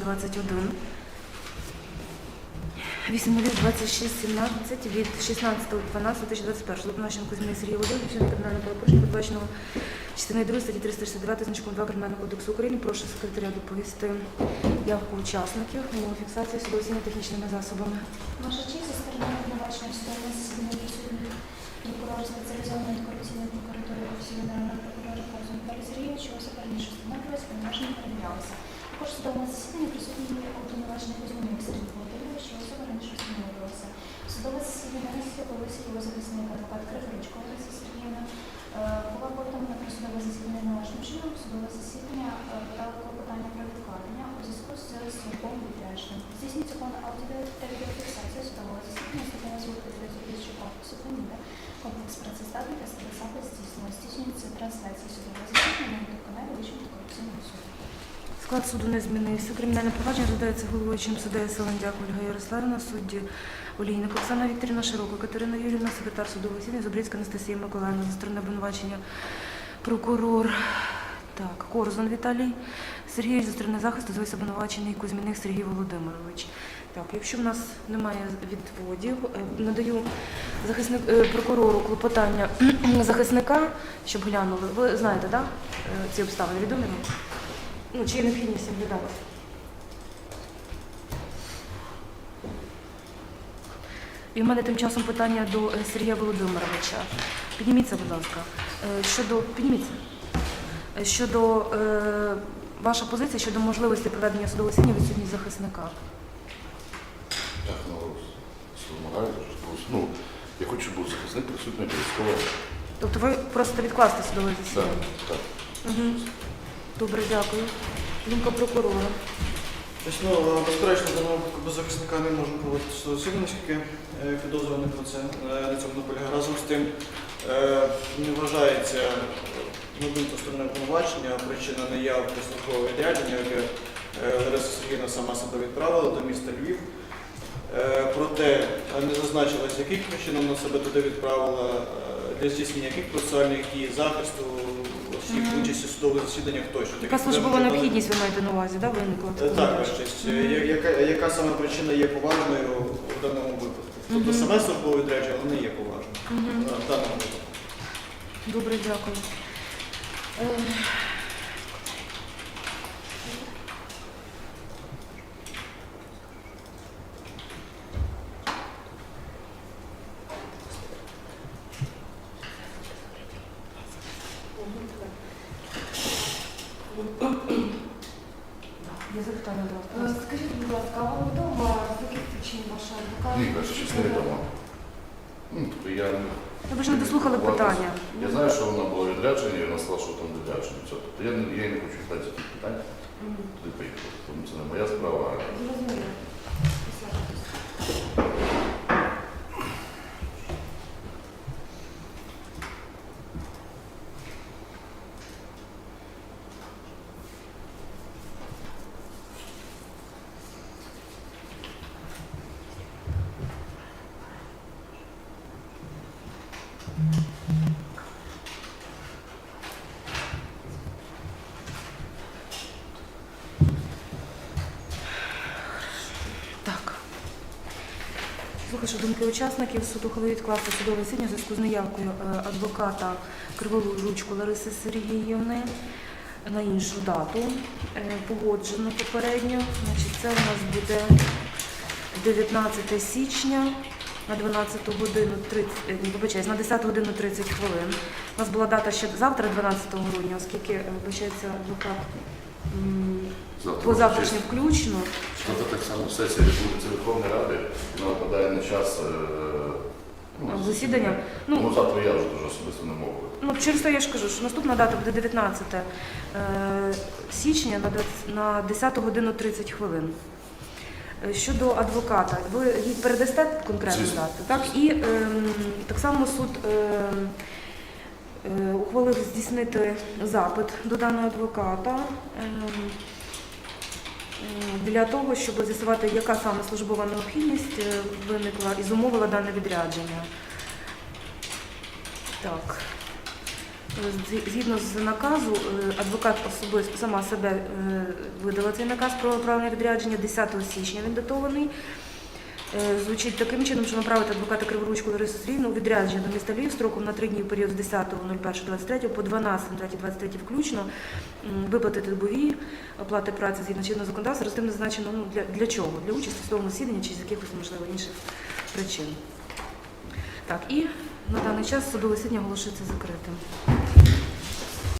21. 802617 від 16.12.2021 Лопнащенко Кузьмі Сергій Володимирович, кримінального правопорушення, передбаченого частиною 2 статті 369 значком 2 Кримінального кодексу України. Прошу секретаря доповісти явку учасників, фіксації судовосіння технічними засобами. Ваша честь, зі сторони обвинувачення в судовому засіданні присутній прокурор спеціалізованої антикорупційної прокуратури Офісу Генерального прокурора Козу Віталій Сергійович, його раніше встановлювалися, повноваження перевірялися. Також в судовому засіданні присутній обвинувачений Кузьминюк Сергій Володимирович, його особа раніше встановлювалася. Судове засідання не з'явилися його захисник адвокат Криворучко Лариса Сергіївна. Е, Була повідомлена про судове засідання належним чином. Судове засідання е, подало клопотання про відкладення у зв'язку з службовим відрядженням. Здійснюється повна аудіо та відеофіксація судового засідання, стаття звуку тисячу корпусу Феміда. Комплекс працездатний та запис здійснено. Здійснюється трансляція судового засідання на каналі Вищого антикорупційного суду. Склад суду не змінився. Кримінальне провадження розглядається головуючим суддею Селендяк Ольга Ярославівна, судді Олійник Оксана Вікторівна Широко, Катерина Юрівна, секретар судового засідання, Зубрицька Анастасія Миколаївна, за сторони обвинувачення прокурор. Так, Корзун Віталій Сергійович, за сторони захисту, звись обвинувачений Кузьміних Сергій Володимирович. Так, якщо в нас немає відводів, е, надаю захисник, е, прокурору клопотання захисника, щоб глянули. Ви знаєте, так? Да? Ці обставини відомі? Ну, чи є необхідність їх? І в мене тим часом питання до е, Сергія Володимировича. Підніміться, будь ласка. Е, Щодо підніміться. Е, Щодо е, ваша позиція щодо можливості проведення судового засідання відсутність захисника. Так, ну, вимагаю, ну, я хочу, щоб був захисник присутній обов'язково. Тобто ви просите відкласти судове Так, так. Угу. Добре, дякую. Думка прокурора. Тобто, ну, безперечно, в даному без захисника не можемо проводити засідання, оскільки е, підозрюваний про це е, на цьому наполягає. Разом з тим е, не вважається на думку сторони обвинувачення причина неявки службового відрядження, яке Лариса Сергійовна сама себе відправила до міста Львів. Проте не зазначилось, яких причин вона себе туди відправила, для здійснення яких процесуальних дій, захисту осіб, Мгм. участі в судових засіданнях тощо. Яка службова питань- необхідність ви маєте на увазі, да, виникла? Е, Так, ваша честь. Е, я- Яка, яка саме причина є поважною в даному випадку? Тобто саме службове відрядження воно не є поважним е, в даному випадку. Добре, дякую. Е, Запитання. Е, Скажіть, будь ласка, а вам вдома з яких причин ваша адвокат? Ні, перше, щось невідомо. Ну, тобто я не... Ну, ви ж не дослухали питання. Я знаю, що вона була відрядження, і вона сказала, що там відрядження. Все. Тобто я, не- я не хочу знати цих питань, Мгм. туди поїхати. Тому це не моя справа. а Зрозуміло. Присаджуйтесь. Так. Слухай, думки учасників суд ухвалив відкласти судове засідання в зв'язку з неявкою е, адвоката Криволу Ручку Лариси Сергіївни на іншу дату. Е, Погоджено попередньо. Значить, це у нас буде 19 січня на 12 годину 30, е, вибачаюсь, на 10 годину 30 хвилин. У нас була дата ще завтра, 12 грудня, оскільки вибачається адвокат Завтра, по завтрашнє включно. Завтра так само сесія відбудеться Верховної Ради, вона впадає на час... е, ну, Засідання? Ну, Ну, завтра я вже дуже особисто не можу. Ну, через те я ж кажу, що наступна дата буде 19 е, січня на 20 на 10 годину 30 хвилин. Е, Щодо адвоката, ви їй передасте конкретну дату, так? І ем, так само суд ем, е, ухвалив здійснити запит до даного адвоката е, для того, щоб з'ясувати, яка саме службова необхідність е, виникла і зумовила дане відрядження. Так. Згідно з наказу, е, адвокат особисто сама себе е, видала цей наказ про правильне відрядження 10 січня. Він датований. Е, Звучить таким чином, що направити адвоката Криворучку Ларису Сергіївну у відрядження до міста Львів строком на три дні в період з 10.01.23 по 12.03.23 включно, виплатити добові оплати праці згідно чинного законодавства, розтим не зазначено ну, для, для чого? Для участі в судовому засіданні чи з якихось, можливо, інших причин. Так, і на даний час судове засідання оголошується закритим.